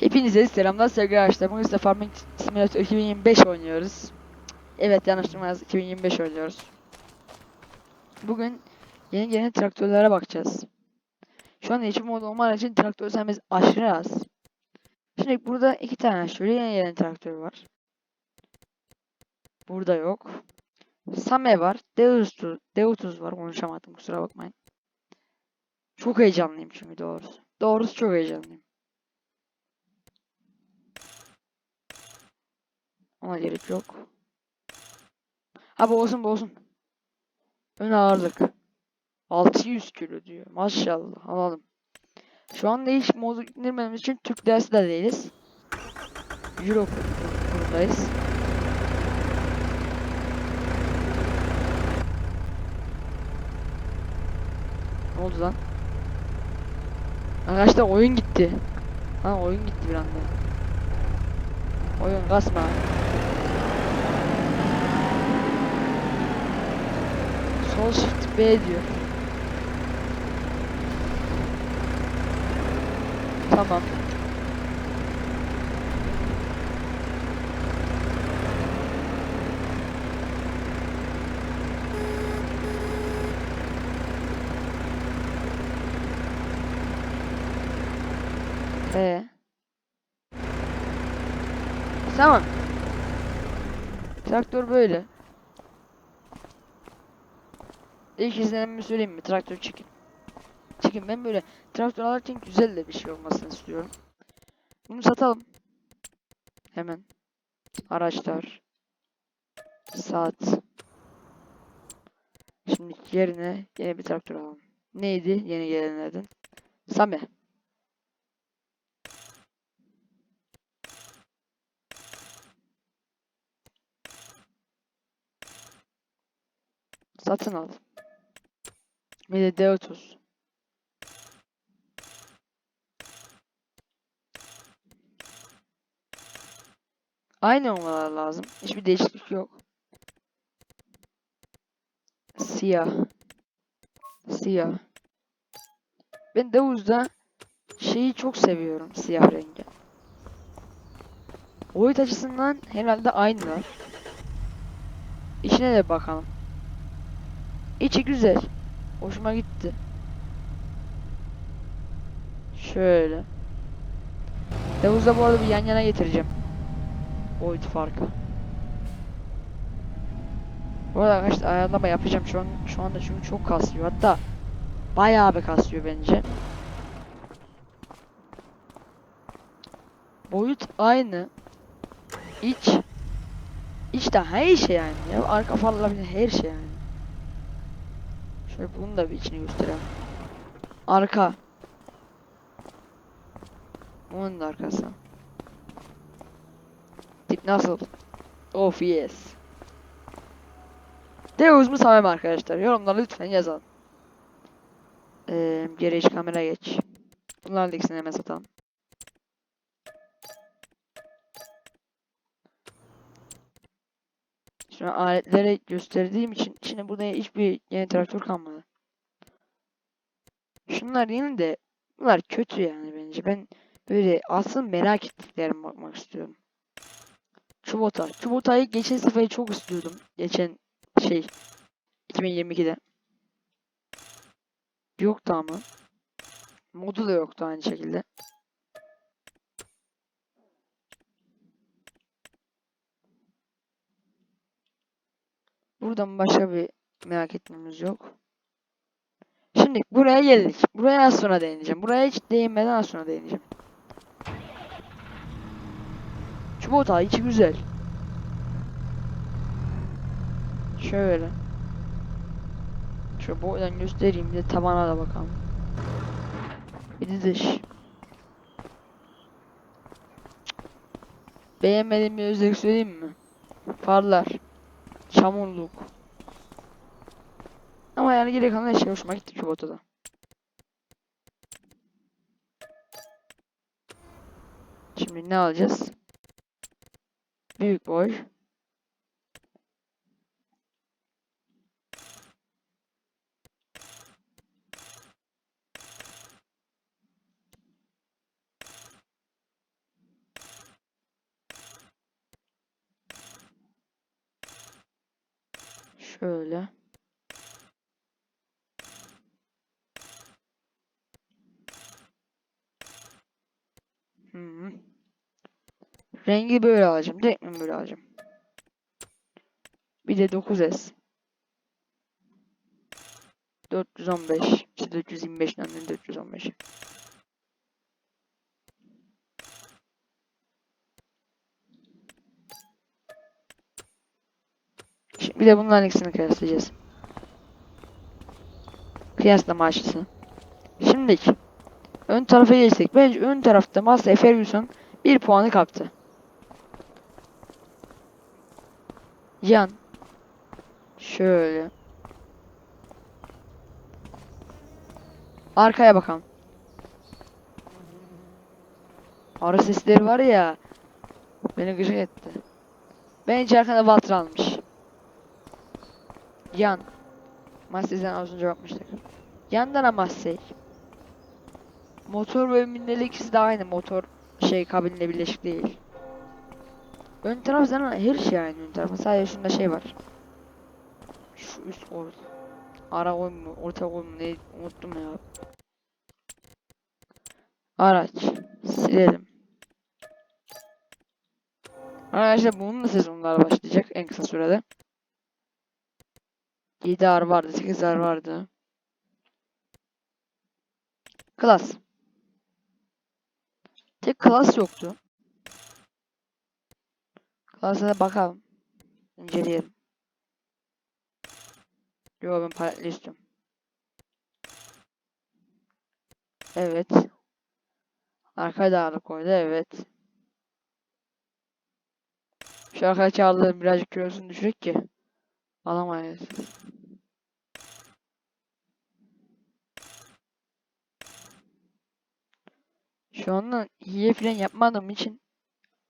Hepinize selamlar sevgili arkadaşlar. Bugün size Farming Simulator 2025 oynuyoruz. Evet yanlıştırmaz 2025 oynuyoruz. Bugün yeni gelen traktörlere bakacağız. Şu anda içim modu olmadığı için traktör sayımız aşırı az. Şimdi burada iki tane şöyle yeni gelen traktör var. Burada yok. Same var. Deutuz, Deutuz var. Konuşamadım kusura bakmayın. Çok heyecanlıyım çünkü doğrusu. Doğrusu çok heyecanlıyım. Ona gerek yok. Ha bu olsun. Ön ağırlık. 600 kilo diyor. Maşallah alalım. Şu anda hiç modu indirmediğimiz için Türk dersi de değiliz. Euro kurundayız. Ne oldu lan? Arkadaşlar oyun gitti. Ha oyun gitti bir anda. Oyun kasma. Sol shift B diyor. Tamam. Ee. Tamam. Traktör böyle. İlk izlenimimi söyleyeyim mi? Traktör çekin. Çekin ben böyle traktör alırken güzel de bir şey olmasını istiyorum. Bunu satalım. Hemen. Araçlar. Saat. Şimdi yerine yeni bir traktör alalım. Neydi yeni gelenlerden? Same. Satın al. Bir de D30. Aynı olmalar lazım. Hiçbir değişiklik yok. Siyah. Siyah. Ben Davuz'da şeyi çok seviyorum siyah rengi. Boyut açısından herhalde aynılar. İçine de bakalım. İçi güzel. Hoşuma gitti. Şöyle. Davuz'da bu arada bir yan yana getireceğim. Boyut farkı. Bu arada arkadaşlar ayarlama yapacağım şu an şu anda çünkü çok kasıyor. Hatta bayağı bir kasıyor bence. Boyut aynı. İç İç de her şey yani. Ya arka bile her şey yani. Şöyle bunun da bir içini göstereyim. Arka. Bunun da arkası. Tip nasıl? Of yes. Deus mu Samim arkadaşlar? Yorumlara lütfen yazın. Ee, geri iç kamera geç. Bunların da ikisini hemen satalım. An aletlere gösterdiğim için şimdi burada hiçbir yeni traktör kalmadı. Şunlar yeni de bunlar kötü yani bence. Ben böyle asıl merak ettiklerime bakmak istiyorum. Çubota. Çubota'yı geçen sefer çok istiyordum. Geçen şey 2022'de. Yoktu ama. Modu da yoktu aynı şekilde. Buradan başka bir merak etmemiz yok. Şimdi buraya geldik. Buraya az sonra değineceğim. Buraya hiç değinmeden az sonra değineceğim. Çubota içi güzel. Şöyle. Şöyle boydan göstereyim bir de tabana da bakalım. Bir de dış. Beğenmediğim bir özellik söyleyeyim mi? Farlar. Çamurluk. Ama yani geri kalan her şey hoşuma gitti Küboto'da. Şimdi ne alacağız? Büyük boy. Şöyle. Hmm. Rengi böyle alacağım. Direkt mi böyle alacağım? Bir de 9S. 415. İşte 425 'den de 415. Şimdi bir de bunların ikisini kıyaslayacağız. Kıyaslama açısı. Şimdi ön tarafa geçsek. Bence ön tarafta Massey Ferguson 1 puanı kaptı. Can. Şöyle. Arkaya bakalım. Arı sesleri var ya. Beni gıcık etti. Bence arkada Valtra almış. Yan. Massey'den az önce bakmıştık. Yandan Massey. Motor bölümünde ikisi de aynı. Motor şey kabinle birleşik değil. Ön taraf zaten her şey aynı ön tarafı. Sadece şunda şey var. Şu üst or. Ara koy mu? Orta koy mu? Ne? Unuttum ya. Araç. Silelim. Arkadaşlar bunun da sezonlar başlayacak en kısa sürede. 7 ar vardı, 8 ar vardı. Klas. Tek klas yoktu. Da bakalım. İnceleyelim. Yo ben paletli istiyorum. Evet. Arkaya da ağırlık koydu evet. Şu arkaya çağırdım birazcık kilosunu düşürük ki. Alamayız. Şu anda hile falan yapmadığım için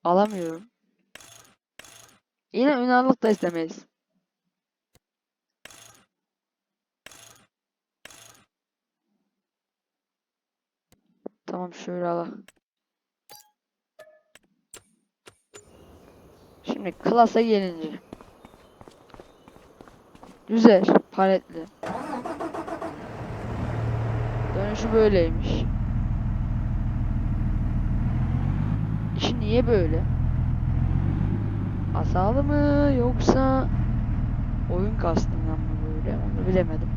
alamıyorum. Yine ön ağırlık da istemeyiz. Tamam şöyle ala. Şimdi klasa gelince. Güzel, paletli. Dönüşü böyleymiş. İşi niye böyle? Hatalı mı yoksa oyun kastından mı böyle onu bilemedim.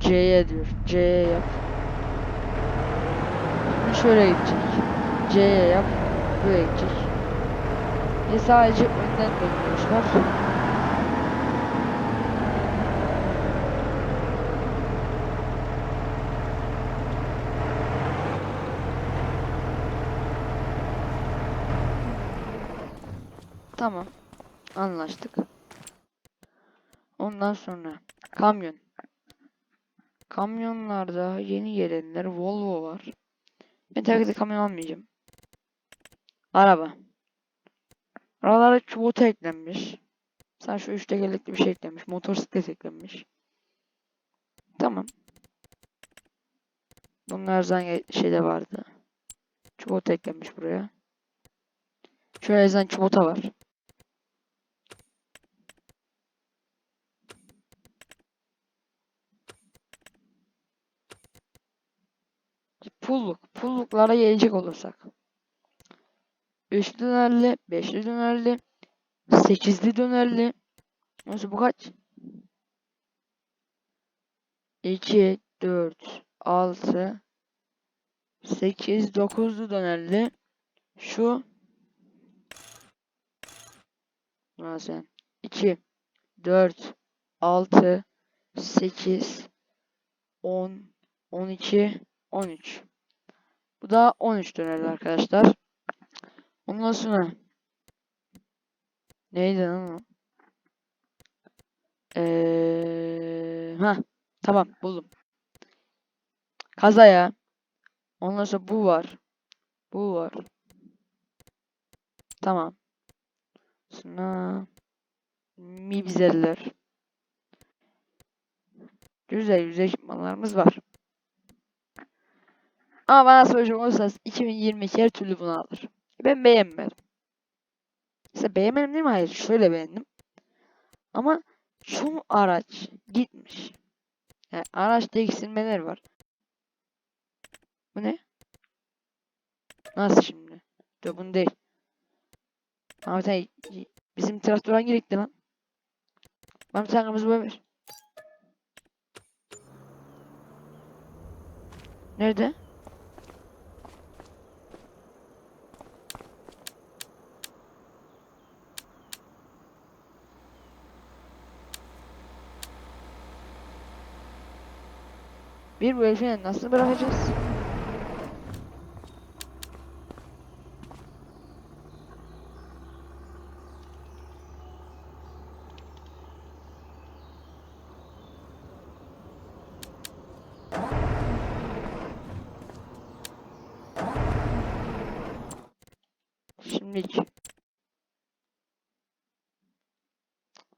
C'ye diyor. C'ye yap. Şimdi şöyle gidecek. C'ye yap. Böyle gidecek. Ve sadece önden dönüyorlar. Tamam. Anlaştık. Ondan sonra kamyon. Kamyonlarda yeni gelenler Volvo var. Ben tabii ki de kamyon almayacağım. Araba. Aralara çubota eklenmiş. Sen şu üç tekerlekli bir şey eklenmiş. Motosiklet eklenmiş. Tamam. Bunlar zaten şeyde vardı. Çubota eklenmiş buraya. Şöyle zaten çubota var. Pulluk. Pulluklara gelecek olursak. Üçlü dönerli, beşli dönerli, sekizli dönerli. Nasıl bu kaç? 2, 4, 6, 8, 9'lu dönerli. Şu Nasıl? 2, 4, 6, 8, 10, 12, 13. Bu da 13 dönerli arkadaşlar. Ondan sonra neydi lan o? Ee, ha tamam buldum. Kazaya. Ondan sonra bu var. Bu var. Tamam. Sonra mibzeller. Güzel güzel ekipmanlarımız var. Ama bana soracak olursanız 2022 her türlü bunu alır. Ben beğenmedim. Mesela beğenmedim değil mi? Hayır. Şöyle beğendim. Ama şu araç gitmiş. Yani araçta eksilmeler var. Bu ne? Nasıl şimdi? Dur bunu değil. Abi sen bizim traktör hangi renkli lan? Bana bir tane kırmızı boya ver. Nerede? Bir bu herifi nasıl bırakacağız? Şimdilik.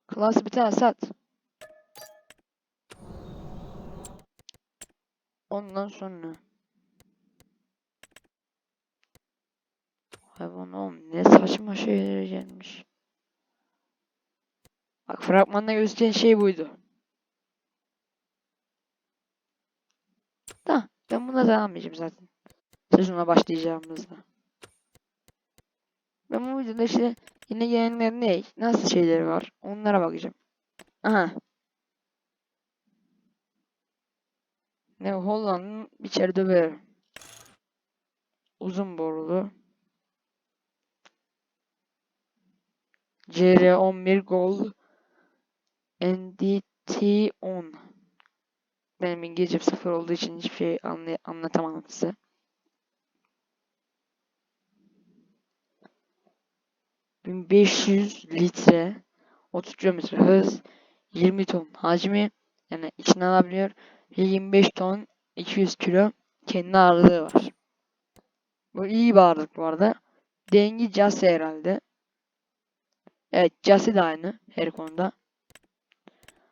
Klası bir tane sat. Ondan sonra. Hayvan oğlum ne saçma şeyler gelmiş. Bak fragmanda gözüken şey buydu. Da ben buna devam edeceğim zaten. Sezona başlayacağımızda. Ben bu videoda işte yine gelenler ne? Nasıl şeyleri var? Onlara bakacağım. Aha. Ne Hollanda'nın biçer döver. Uzun borulu. CR11 Gold NDT 10 Benim İngilizcem sıfır olduğu için hiçbir şey anlay anlatamadım size. ...1500 litre... ...30 kilometre hız... ...20 ton hacmi... ...yani içine alabiliyor... ...ve 25 ton... ...200 kilo... ...kendi ağırlığı var. Bu iyi bir ağırlık bu arada. Dengi Jase herhalde. Evet Jase de aynı her konuda.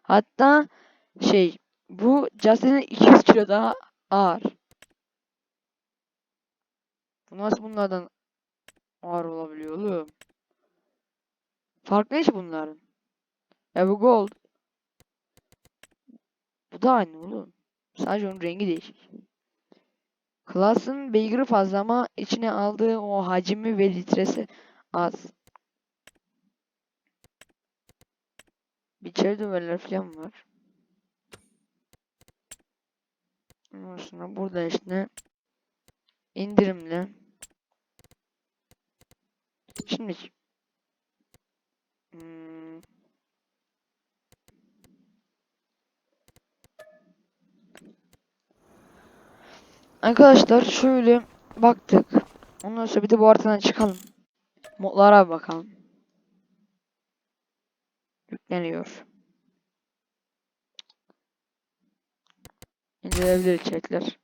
Hatta şey bu Jase'nin 200 kilo daha ağır. Bu nasıl bunlardan ağır olabiliyor oğlum? Farklı iş bunların. Ya bu gold. Bu da aynı oğlum. Sadece onun rengi değişik. Class'ın beygiri fazla ama içine aldığı o hacmi ve litresi az. Biçer düveller falan var. Ondan sonra burada işte indirimli. Şimdi hmm, Arkadaşlar şöyle baktık. Ondan sonra bir de bu haritadan çıkalım. Modlara bakalım. Yükleniyor. İndirilebilir içerikler.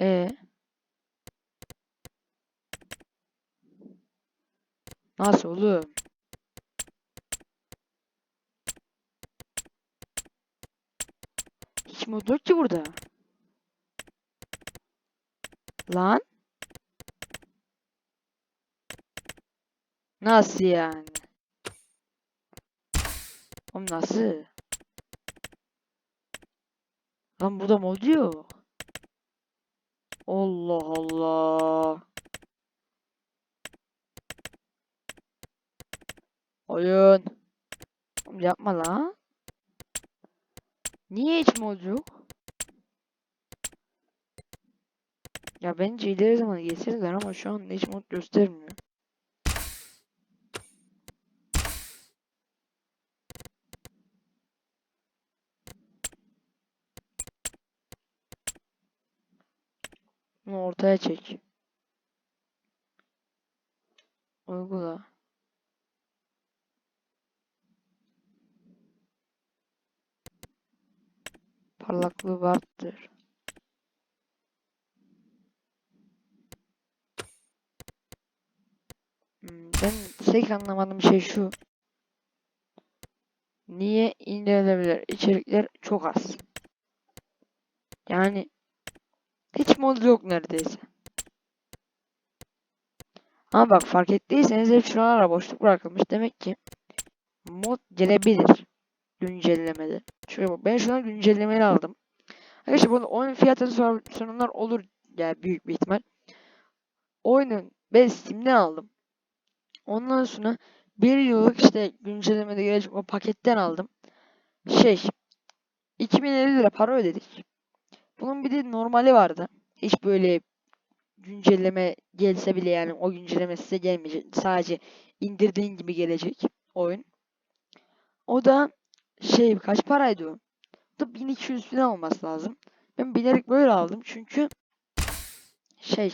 E Nasıl oğlum? Hiç mod yok ki burada. Lan? Nasıl yani? Oğlum nasıl? Lan burada mod yok. Allah Allah. Oyun. Yapma lan. Niye hiç mod yok? Ya bence ileri zaman getirirler ama şu an hiç mod göstermiyor. Bunu ortaya çek. Uygula. Parlaklığı vardır. Hmm, ben tek anlamadığım şey şu. Niye indirilebilir içerikler çok az? Yani Hiç mod yok neredeyse. Ama bak fark ettiyseniz hep şuralara boşluk bırakılmış. Demek ki mod gelebilir güncellemede. Bak ben şu an güncellemeyi aldım. Arkadaşlar bunun oyun fiyatı sor- sorunlar olur yani büyük bir ihtimal. Oyunun ben Steam'den aldım. Ondan sonra bir yıllık işte güncellemede gelecek o paketten aldım. Şey 2050 lira para ödedik. Bunun bir de normali vardı. Hiç böyle güncelleme gelse bile yani o güncelleme size gelmeyecek. Sadece indirdiğin gibi gelecek oyun. O da şey kaç paraydı o? Da 1200 falan olması lazım. Ben bilerek böyle aldım çünkü şey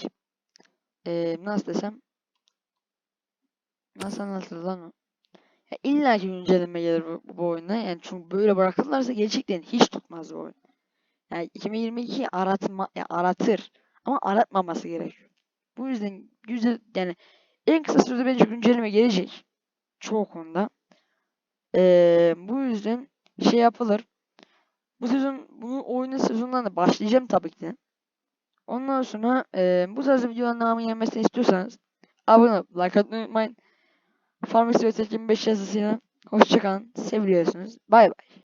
eee, nasıl desem nasıl anlatılır lan o? Ya illa ki güncelleme gelir bu, bu oyuna. Yani çünkü böyle bırakırlarsa gerçekten hiç tutmaz bu oyun. Yani 2022'yi aratma, ya aratır. Ama aratmaması gerekiyor. Bu yüzden güzel yani en kısa sürede bence güncelleme gelecek. Çoğu konuda. Ee, bu yüzden şey yapılır. Bu sezon bunu oyunun sezonundan da başlayacağım tabii ki. Ondan sonra e, bu tarz videoların devamı gelmesini istiyorsanız abone olup like atmayı unutmayın. Farmers 25 yazısıyla hoşçakalın. Seviliyorsunuz. Bay bay.